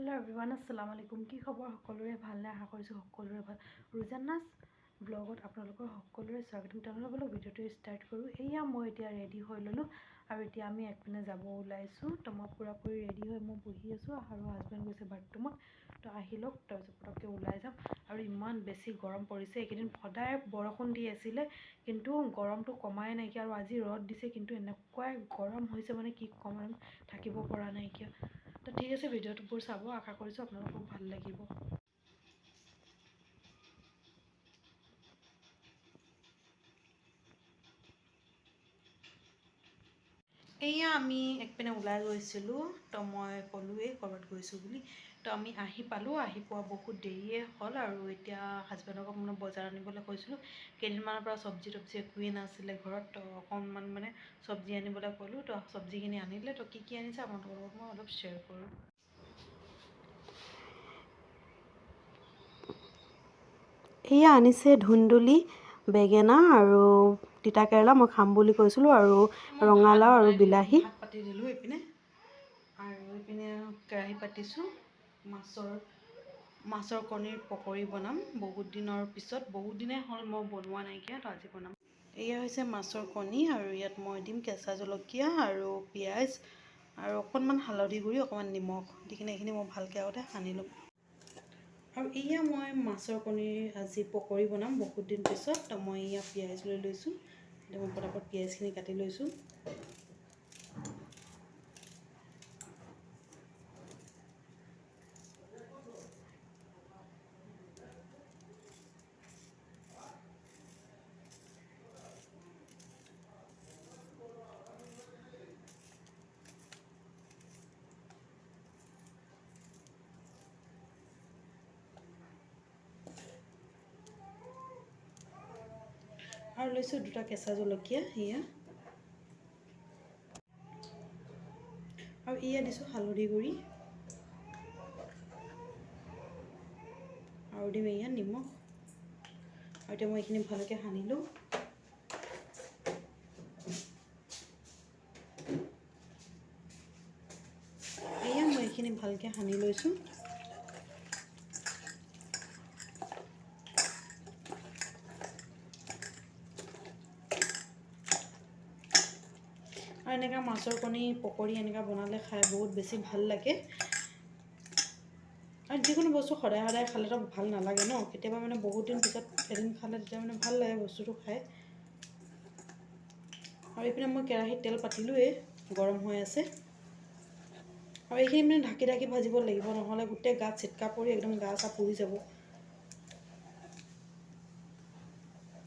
Hello everyone আসসালামু আলাইকুম কি খবৰ? সকলোৰে ভালনে? আশা কৰিছোঁ সকলোৰে ভাল। ৰুজানাছ ব্লগত আপোনালোকৰ সকলোৰে স্বাগতম। তেওঁলোকৰ বোলো ভিডিঅ'টো ষ্টাৰ্ট কৰোঁ। এয়া মই এতিয়া ৰেডি হৈ ল'লোঁ আৰু এতিয়া আমি একপিনে যাব ওলাইছোঁ। তো মই পূৰাপূৰি ৰেডি হৈ মই বহি আছোঁ। আৰু হাজবেণ্ড গৈছে বাথৰুমত তো আহি লওক তাৰপিছত পটককৈ ওলাই যাম। আৰু ইমান বেছি গৰম পৰিছে। এইকেইদিন সদায় বৰষুণ দি আছিলে কিন্তু গৰমটো কমাই নাইকিয়া আৰু আজি ৰ'দ দিছে কিন্তু এনেকুৱাই গৰম হৈছে মানে কি ক'ম থাকিব পৰা নাইকিয়া। তো ঠিক আছে ভিডিঅ'টোবোৰ চাব, আশা কৰিছোঁ আপোনালোকক ভালো লাগিব। এয়া আমি একপিনে ওলাই গৈছিলোঁ, তো মই ক'লোৱেই ক'ৰবাত গৈছোঁ বুলি। তো আমি আহি পালোঁ আহি পোৱা বহুত দেৰিয়ে হ'ল আৰু এতিয়া হাজবেণ্ডক মানে বজাৰ আনিবলৈ কৈছিলোঁ কেইদিনমানৰ পৰা চব্জি তব্জি একোৱেই নাছিলে ঘৰত তো অকণমান মানে চব্জি আনিবলৈ ক'লোঁ তো চব্জিখিনি আনিলে তো কি কি আনিছে আপোনালোকৰ লগত মই অলপ শ্বেয়াৰ কৰোঁ। এয়া আনিছে ধুন্দুলি বেঙেনা আৰু তিতা কেৰেলা মই খাম বুলি কৈছিলোঁ আৰু ৰঙালাও আৰু বিলাহী। পাতি দিলোঁ এইপিনে আৰু এইপিনে কেৰাহী পাতিছোঁ। মাছৰ মাছৰ কণীৰ পকৰি বনাম। বহুত দিনৰ পিছত বহুত দিনেই হ'ল মই বনোৱা নাইকিয়া আজি বনাম। এয়া হৈছে মাছৰ কণী আৰু ইয়াত মই দিম কেঁচা জলকীয়া আৰু পিঁয়াজ আৰু অকণমান হালধি গুড়ি অকণমান নিমখ। দি কিনে এইখিনি মই ভালকৈ আগতে সানি ল'ম। আৰু এয়া মই মাছৰ কণীৰ আজি পকৰি বনাম বহুত দিন পিছত। মই এয়া পিঁয়াজ লৈ লৈছোঁ। এতিয়া মই পটাপট পিঁয়াজখিনি কাটি লৈছোঁ। আৰু লৈছোঁ দুটা কেঁচা জলকীয়া এয়া আৰু এয়া দিছোঁ হালধি গুড়ি। আৰু দিম এয়া নিমখ। আৰু এতিয়া মই এইখিনি ভালকৈ সানিলোঁ। এয়া মই এইখিনি ভালকৈ সানি লৈছোঁ। আৰু এনেকৈ মাছৰ কণী পকৰি এনেকৈ বনালে খাই বহুত বেছি ভাল লাগে। আৰু যিকোনো বস্তু সদায় সদায় খালেতো ভাল নালাগে ন? কেতিয়াবা মানে বহুত দিন পিছত এদিন খালে তেতিয়া মানে ভাল লাগে বস্তুটো খাই। আৰু এইপিনে মই কেৰাহীত তেল পাতিলোঁৱেই গৰম হৈ আছে। আৰু এইখিনি মানে ঢাকি ঢাকি ভাজিব লাগিব নহ'লে গোটেই গাত চিটকা পৰি একদম গা চা পুৰি যাব।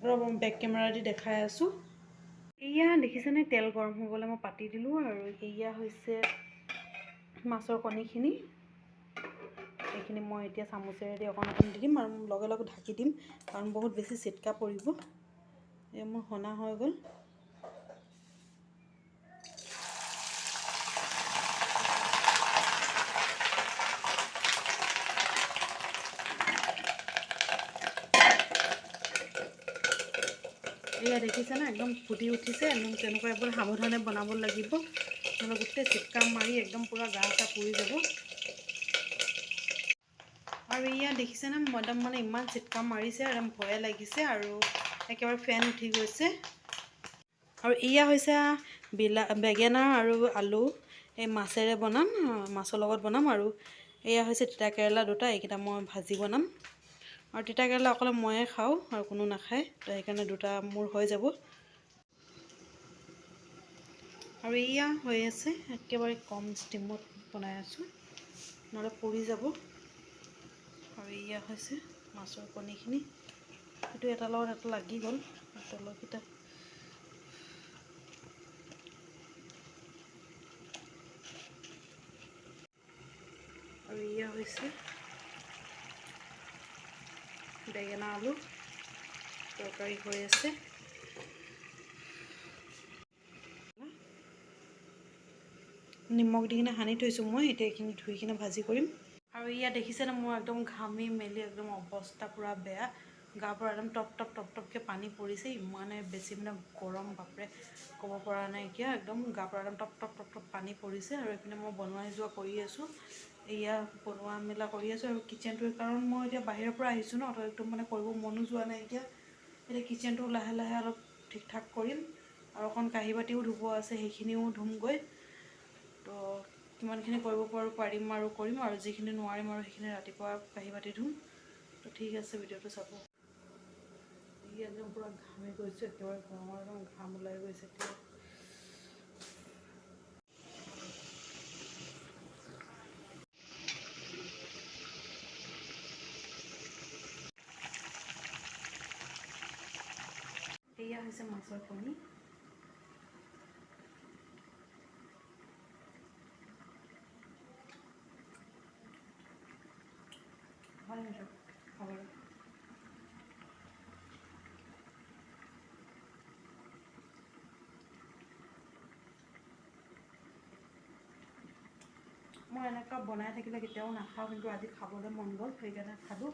ৰ'ব মই বেক কেমেৰা দি দেখাই আছোঁ। এয়া দেখিছেনে তেল গৰম হৈ গ'লে মই পাতি দিলোঁ আৰু এয়া হৈছে মাছৰ কণীখিনি। এইখিনি মই এতিয়া চামুচেৰে দি অকণ অকণ দি দিম আৰু লগে লগে ঢাকি দিম কাৰণ বহুত বেছি চিটকা পৰিব। এয়া মোৰ সনা হৈ গ'ল। এয়া দেখিছেনে একদম ফুটি উঠিছে, একদম তেনেকুৱা এবাৰ সাৱধানে বনাব লাগিব। নহ'লে গোটেই চিটকা মাৰি একদম পূৰা গা চা পুৰি যাব। আৰু এয়া দেখিছেনে একদম মানে ইমান চিটকা মাৰিছে, একদম ভয়ে লাগিছে আৰু একেবাৰে ফেন উঠি গৈছে। আৰু এয়া হৈছে বিলাহ বেঙেনা আৰু আলু। এই মাছেৰে বনাম, মাছৰ লগত বনাম আৰু এয়া হৈছে তিতা কেৰেলা দুটা, এইকেইটা মই ভাজি বনাম। আৰু তিতা কেৰেলা অকলে ময়ে খাওঁ আৰু কোনো নাখায়, তো সেইকাৰণে দুটা মোৰ হৈ যাব। আৰু এয়া হৈ আছে, একেবাৰে কম ষ্টিমত বনাই আছোঁ, নহ'লে পুৰি যাব। আৰু এয়া হৈছে মাছৰ কণীখিনি। সেইটো এটাৰ লগত এটা লাগি গ'ল তলৰকেইটা আৰু এয়া হৈছে বেঙেনা আলু, তরকারি হৈ আছে নিমখ দি কিনে সানি থৈছোঁ, মই এতিয়া এইখিনি ধুই কিনে ভাজি কৰিম। আৰু ইয়াত দেখিছেনে মোৰ একদম ঘামি মেলি একদম অৱস্থা পূৰা বেয়া। গাৰ পৰা একদম টপ টপ টপ টপকৈ পানী পৰিছে ইমানে বেছি মানে গৰম বাপৰে ক'ব পৰা নাইকিয়া একদম গাৰ পৰা একদম টপ টপ টপ টপ পানী পৰিছে আৰু এইপিনে মই বনোৱা সিজোৱা কৰি আছোঁ এয়া বনোৱা মেলা কৰি আছোঁ আৰু কিটচেনটো কাৰণ মই এতিয়া বাহিৰৰ পৰা আহিছোঁ ন তো একদম মানে কৰিব মনো যোৱা নাই এতিয়া এতিয়া কিটচেনটো লাহে লাহে অলপ ঠিক ঠাক কৰিম আৰু অকণ কাঁহী বাতিও ধুব আছে সেইখিনিও ধুমগৈ তো কিমানখিনি কৰিব পাৰোঁ পাৰিম আৰু কৰিম আৰু যিখিনি নোৱাৰিম আৰু সেইখিনি ৰাতিপুৱা কাঁহী বাতি ধুম তো ঠিক আছে ভিডিঅ'টো চাব। ই একদম পূৰা ঘামি গৈছোঁ, একেবাৰে গৰমৰ একদম ঘাম ওলাই গৈছে এতিয়া। এয়া হৈছে মাছৰ কণী। ভালো খাবলৈ। মই এনেকুৱা বনাই থাকিলে কেতিয়াও নাখাওঁ কিন্তু আজি খাবলৈ মন গ'ল সেইকাৰণে খালোঁ।